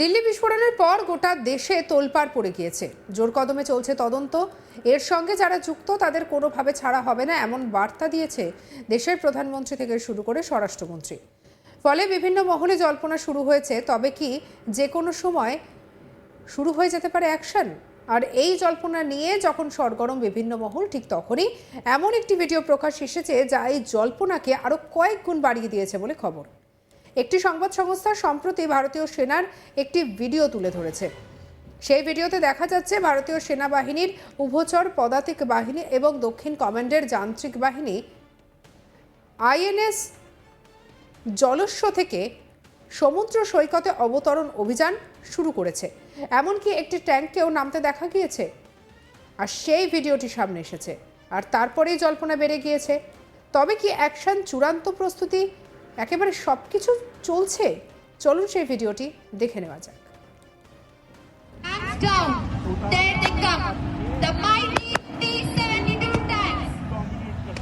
দিল্লি বিস্ফোরণের পর গোটা দেশে তোলপাড় পড়ে গিয়েছে। জোর কদমে চলছে তদন্ত। এর সঙ্গে যারা যুক্ত, তাদের কোনোভাবে ছাড়া হবে না এমন বার্তা দিয়েছে দেশের প্রধানমন্ত্রী থেকে শুরু করে স্বরাষ্ট্রমন্ত্রী। ফলে বিভিন্ন মহলে জল্পনা শুরু হয়েছে, তবে কি যে কোনো সময় শুরু হয়ে যেতে পারে অ্যাকশন? আর এই জল্পনা নিয়ে যখন সরগরম বিভিন্ন মহল, ঠিক তখনই এমন একটি ভিডিও প্রকাশ এসেছে যা এই জল্পনাকে আরও কয়েক গুণ বাড়িয়ে দিয়েছে বলে খবর। একটি সংবাদ সংস্থা সম্প্রতি ভারতীয় সেনার একটি ভিডিও তুলে ধরেছে। সেই ভিডিওতে দেখা যাচ্ছে ভারতীয় সেনাবাহিনীর উভচর পদাতিক বাহিনী এবং দক্ষিণ কমান্ডের যান্ত্রিক বাহিনী। আইএনএস জলস্ব থেকে সমুদ্র সৈকতে অবতরণ অভিযান শুরু করেছে। এমনকি একটি ট্যাঙ্কেও নামতে দেখা গিয়েছে। আর সেই ভিডিওটি সামনে এসেছে। আর তারপরেই জল্পনা বেড়ে গিয়েছে। তবে কি অ্যাকশন চূড়ান্ত প্রস্তুতি একেবারে সব কিছু চলছে চলুন সেই ভিডিওটি দেখে নেওয়া যাক Hands down. There they come. The mighty T-72 tanks.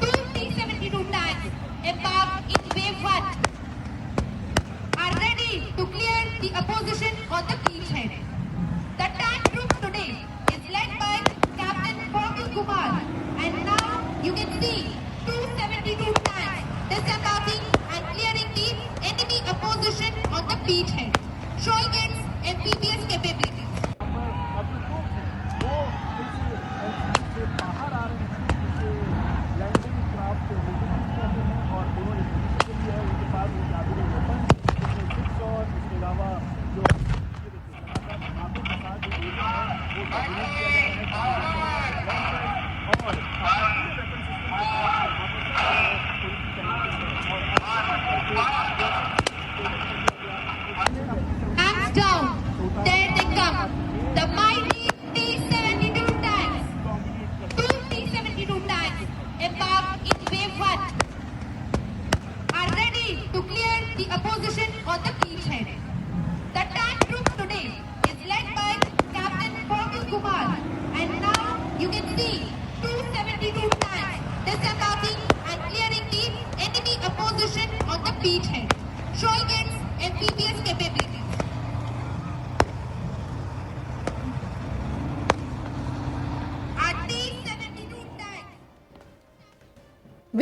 Two T-72 tanks embarked in wave one are ready to clear the opposition on the beachhead. पीठ है showing its MPBS capabilities. जो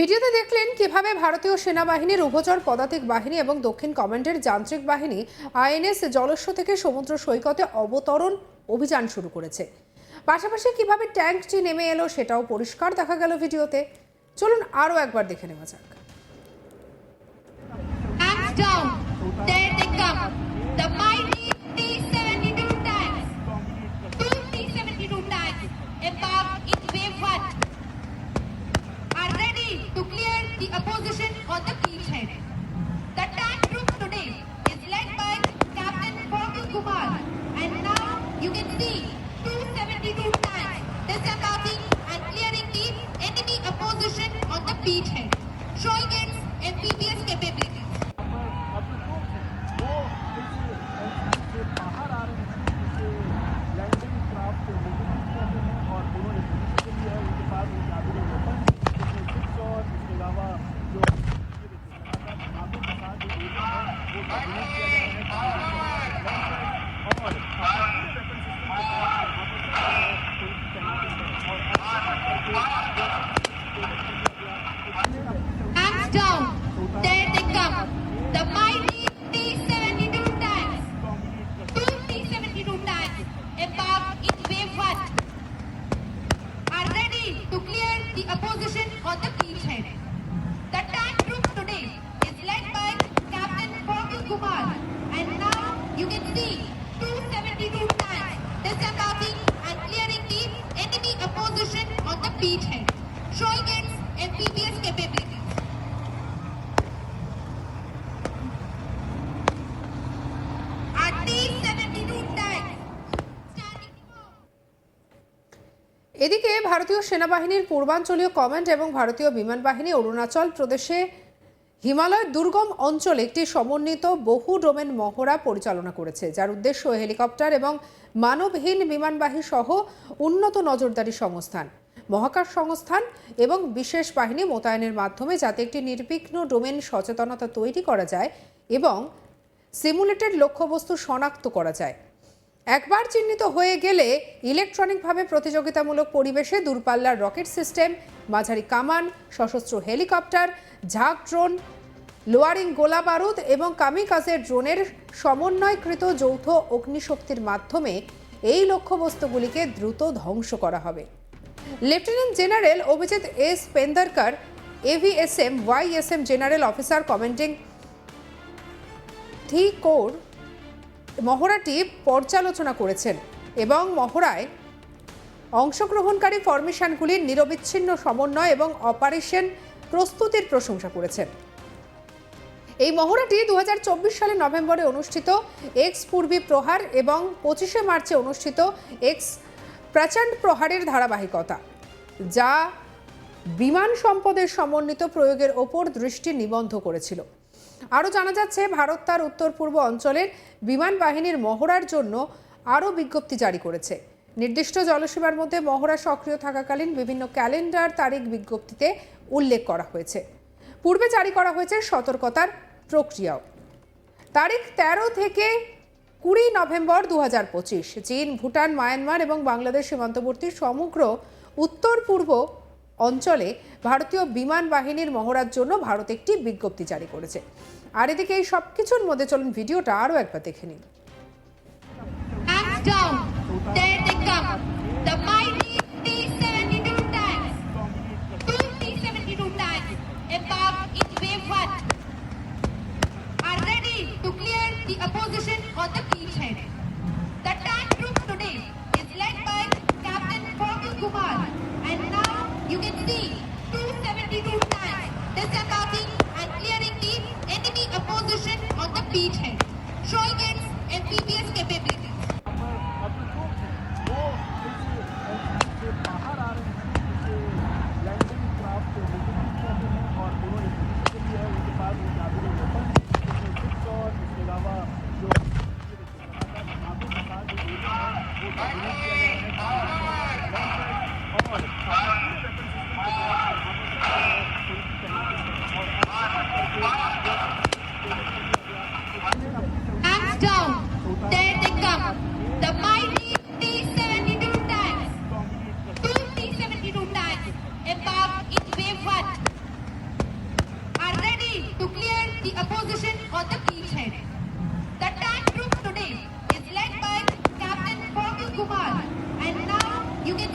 ভিডিওতে দেখলেন কীভাবে ভারতীয় সেনাবাহিনীর উভচর পদাতিক বাহিনী এবং দক্ষিণ কমান্ডের যান্ত্রিক বাহিনী আইএনএস জলস্ব থেকে সমুদ্র সৈকতে অবতরণ অভিযান শুরু করেছে। পাশাপাশি কীভাবে ট্যাঙ্কটি নেমে এলো সেটাও পরিষ্কার দেখা গেল ভিডিওতে। চলুন আরও একবার দেখে নেওয়া যাক। Opposition on the beachhead. The tank group today is led by Captain Bobby Kumar and now you can see 272 tanks disembarking and clearing the enemy opposition on the beachhead, এদিকে ভারতীয় সেনাবাহিনীর পূর্বাঞ্চলীয় কমান্ড এবং ভারতীয় বিমান বাহিনী অরুণাচল প্রদেশে হিমালয়ের দুর্গম অঞ্চলে একটি সমন্বিত বহু ডোমেন মহড়া পরিচালনা করেছে, যার উদ্দেশ্য হেলিকপ্টার এবং মানবহীন বিমানবাহী সহ উন্নত নজরদারি সংস্থান, মহাকাশ সংস্থান এবং বিশেষ বাহিনী মোতায়েনের মাধ্যমে যাতে একটি নির্বিঘ্ন ডোমেন সচেতনতা তৈরি করা যায় এবং সিমুলেটেড লক্ষ্যবস্তু শনাক্ত করা যায়। একবার চিহ্নিত হয়ে গেলে ইলেকট্রনিকভাবে প্রতিযোগিতামূলক পরিবেশে দূরপাল্লার রকেট সিস্টেম, মাঝারি কামান, সশস্ত্র হেলিকপ্টার, ঝাঁক ড্রোন, লোয়ারিং গোলা বারুদ এবং কামিকাজের ড্রোনের সমন্বয়কৃত যৌথ অগ্নিশক্তির মাধ্যমে এই লক্ষ্যবস্তুগুলিকে দ্রুত ধ্বংস করা হবে। Lieutenant general Abhijit S. Pendarkar AVSM YSM general officer commanding থি কোর মহড়াটি পর্যালোচনা করেছেন এবং মহড়ায় অংশগ্রহণকারী ফরমেশনগুলির নিরবিচ্ছিন্ন সমন্বয় এবং অপারেশন প্রস্তুতির প্রশংসা করেছেন। এই মহড়াটি দু হাজার চব্বিশ সালে নভেম্বরে অনুষ্ঠিত এক্স পূর্বী প্রহার এবং পঁচিশে মার্চে অনুষ্ঠিত এক্স প্রচণ্ড প্রহারের ধারাবাহিকতা, যা বিমান সম্পদের সমন্বিত প্রয়োগের ওপর দৃষ্টি নিবন্ধ করেছিল। আরও জানা যাচ্ছে, ভারত তার উত্তর পূর্ব অঞ্চলের বিমান বাহিনীর মহড়ার জন্য আরও বিজ্ঞপ্তি জারি করেছে। নির্দিষ্ট জলসীমার মধ্যে মহড়া সক্রিয় থাকাকালীন বিভিন্ন ক্যালেন্ডার তারিখ বিজ্ঞপ্তিতে উল্লেখ করা হয়েছে। পূর্বে জারি করা হয়েছে সতর্কতার প্রক্রিয়াও। তারিখ তেরো থেকে কুড়ি নভেম্বর দু চীন, ভুটান, মায়ানমার এবং বাংলাদেশ সীমান্তবর্তী সমগ্র উত্তর পূর্ব অঞ্চলে ভারতীয় বিমান বাহিনীর মহড়ার জন্য ভারত একটি বিজ্ঞপ্তি জারি করেছে। আর এদিকে এই সব কিছুর মধ্যে চলুন, ভিডিওটা আরও একবার দেখে নিন। Come on.